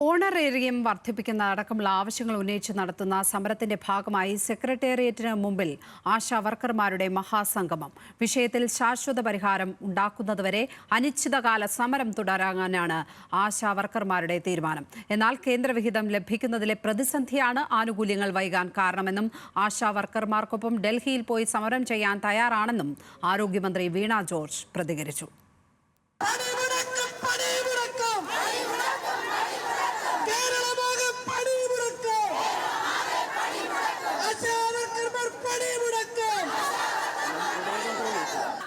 Honorarium വർദ്ധിപ്പിക്കുന്ന അടക്കമുള്ള ആവശ്യങ്ങൾ ഉന്നയിച്ച് നടത്തുന്ന സമരത്തിന്റെ ഭാഗമായി സെക്രട്ടേറിയറ്റിന് മുമ്പിൽ ആശാ വർക്കർമാരുടെ മഹാസംഗമം. വിഷയത്തിൽ ശാശ്വത പരിഹാരം ഉണ്ടാക്കുന്നതുവരെ അനിശ്ചിതകാല സമരം തുടരാനാണ് ആശാ വർക്കർമാരുടെ തീരുമാനം. എന്നാൽ കേന്ദ്രവിഹിതം ലഭിക്കുന്നതിലെ പ്രതിസന്ധിയാണ് ആനുകൂല്യങ്ങൾ വൈകാൻ കാരണമെന്നും ആശാ വർക്കർമാർക്കൊപ്പം ഡൽഹിയിൽ പോയി സമരം ചെയ്യാൻ തയ്യാറാണെന്നും ആരോഗ്യമന്ത്രി വീണ ജോർജ് പ്രതികരിച്ചു.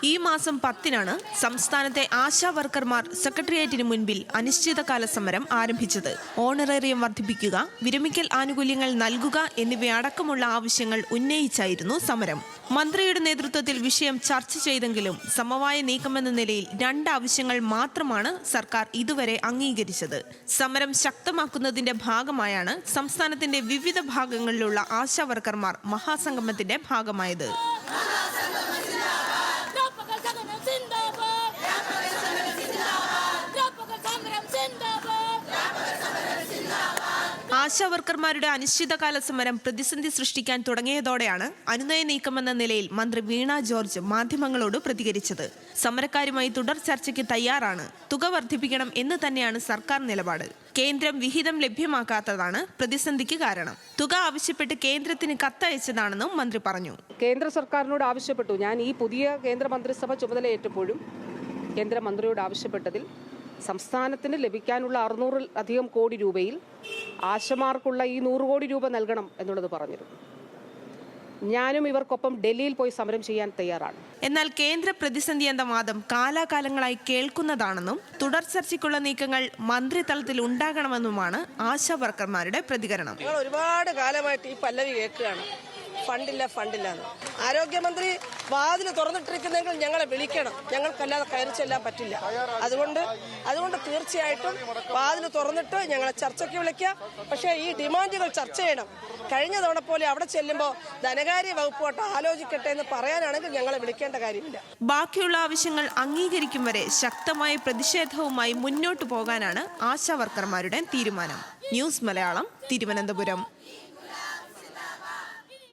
ഈ മാസം പത്തിനാണ് സംസ്ഥാനത്തെ ആശാ വർക്കർമാർ സെക്രട്ടേറിയറ്റിന് മുൻപിൽ അനിശ്ചിതകാല സമരം ആരംഭിച്ചത്. ഓണറേറിയം വർദ്ധിപ്പിക്കുക വിരമിക്കൽ ആനുകൂല്യങ്ങൾ നൽകുക എന്നിവയടക്കമുള്ള ആവശ്യങ്ങൾ ഉന്നയിച്ചായിരുന്നു സമരം. മന്ത്രിയുടെ നേതൃത്വത്തിൽ വിഷയം ചർച്ച ചെയ്തെങ്കിലും സമവായ നീക്കമെന്ന നിലയിൽ രണ്ട് ആവശ്യങ്ങൾ മാത്രമാണ് സർക്കാർ ഇതുവരെ അംഗീകരിച്ചത്. സമരം ശക്തമാക്കുന്നതിന്റെ ഭാഗമായാണ് സംസ്ഥാനത്തിന്റെ വിവിധ ഭാഗങ്ങളിലുള്ള ആശാ വർക്കർമാർ മഹാസംഗമത്തിന്റെ ഭാഗമായത്. ആശാ വർക്കർമാരുടെ അനിശ്ചിതകാല സമരം പ്രതിസന്ധി സൃഷ്ടിക്കാൻ തുടങ്ങിയതോടെയാണ് അനുനയ നീക്കമെന്ന നിലയിൽ മന്ത്രി വീണ ജോർജ് മാധ്യമങ്ങളോട് പ്രതികരിച്ചത്. സമരക്കാരുമായി തുടർ ചർച്ചയ്ക്ക് തയ്യാറാണ്. തുക വർദ്ധിപ്പിക്കണം എന്ന് തന്നെയാണ് സർക്കാർ നിലപാട്. കേന്ദ്രം വിഹിതം ലഭ്യമാക്കാത്തതാണ് പ്രതിസന്ധിക്ക് കാരണം. തുക ആവശ്യപ്പെട്ട് കേന്ദ്രത്തിന് കത്തയച്ചതാണെന്നും മന്ത്രി പറഞ്ഞു. കേന്ദ്ര സർക്കാരിനോട് ആവശ്യപ്പെട്ടു. ഞാൻ ഈ പുതിയ കേന്ദ്ര മന്ത്രിസഭ ചുമതലയേറ്റപ്പോഴും കേന്ദ്രമന്ത്രിയോട് ആവശ്യപ്പെട്ടതിൽ സംസ്ഥാനത്തിന് ലഭിക്കാനുള്ള അറുന്നൂറിൽ അധികം കോടി രൂപയിൽ ആശമാർക്കുള്ള ഈ നൂറ് കോടി രൂപ നൽകണം എന്നുള്ളത് പറഞ്ഞിരുന്നു. ഞാനും ഇവർക്കൊപ്പം ഡൽഹിയിൽ പോയി സമരം ചെയ്യാൻ തയ്യാറാണ്. എന്നാൽ കേന്ദ്ര പ്രതിസന്ധി എന്ന വാദം കാലാകാലങ്ങളായി കേൾക്കുന്നതാണെന്നും തുടർ ചർച്ചയ്ക്കുള്ള നീക്കങ്ങൾ മന്ത്രിതലത്തിൽ ഉണ്ടാകണമെന്നുമാണ് ആശാ വർക്കർമാരുടെ പ്രതികരണം. ഒരുപാട് കാലമായിട്ട് ഈ പല്ലവി കേൾക്കുകയാണ്. ഫണ്ടില്ല ഫണ്ടില്ല ആരോഗ്യമന്ത്രി വാതിൽ തുറന്നിട്ടിരിക്കുന്നെങ്കിൽ ഞങ്ങളെ വിളിക്കണം. ഞങ്ങൾക്കല്ലാതെ കയറി ചെല്ലാൻ പറ്റില്ല. അതുകൊണ്ട് അതുകൊണ്ട് തീർച്ചയായിട്ടും വാതിൽ തുറന്നിട്ട് ഞങ്ങളെ ചർച്ചയ്ക്ക് വിളിക്കുക. പക്ഷേ ഈ ഡിമാൻഡുകൾ ചർച്ച ചെയ്യണം. കഴിഞ്ഞ തവണ പോലെ അവിടെ ചെല്ലുമ്പോൾ ധനകാര്യ വകുപ്പോട്ട് ആലോചിക്കട്ടെ എന്ന് പറയാനാണെങ്കിൽ ഞങ്ങളെ വിളിക്കേണ്ട കാര്യമില്ല. ബാക്കിയുള്ള ആവശ്യങ്ങൾ അംഗീകരിക്കും വരെ ശക്തമായ പ്രതിഷേധവുമായി മുന്നോട്ടു പോകാനാണ് ആശാ വർക്കർമാരുടെ തീരുമാനം. ന്യൂസ് മലയാളം തിരുവനന്തപുരം.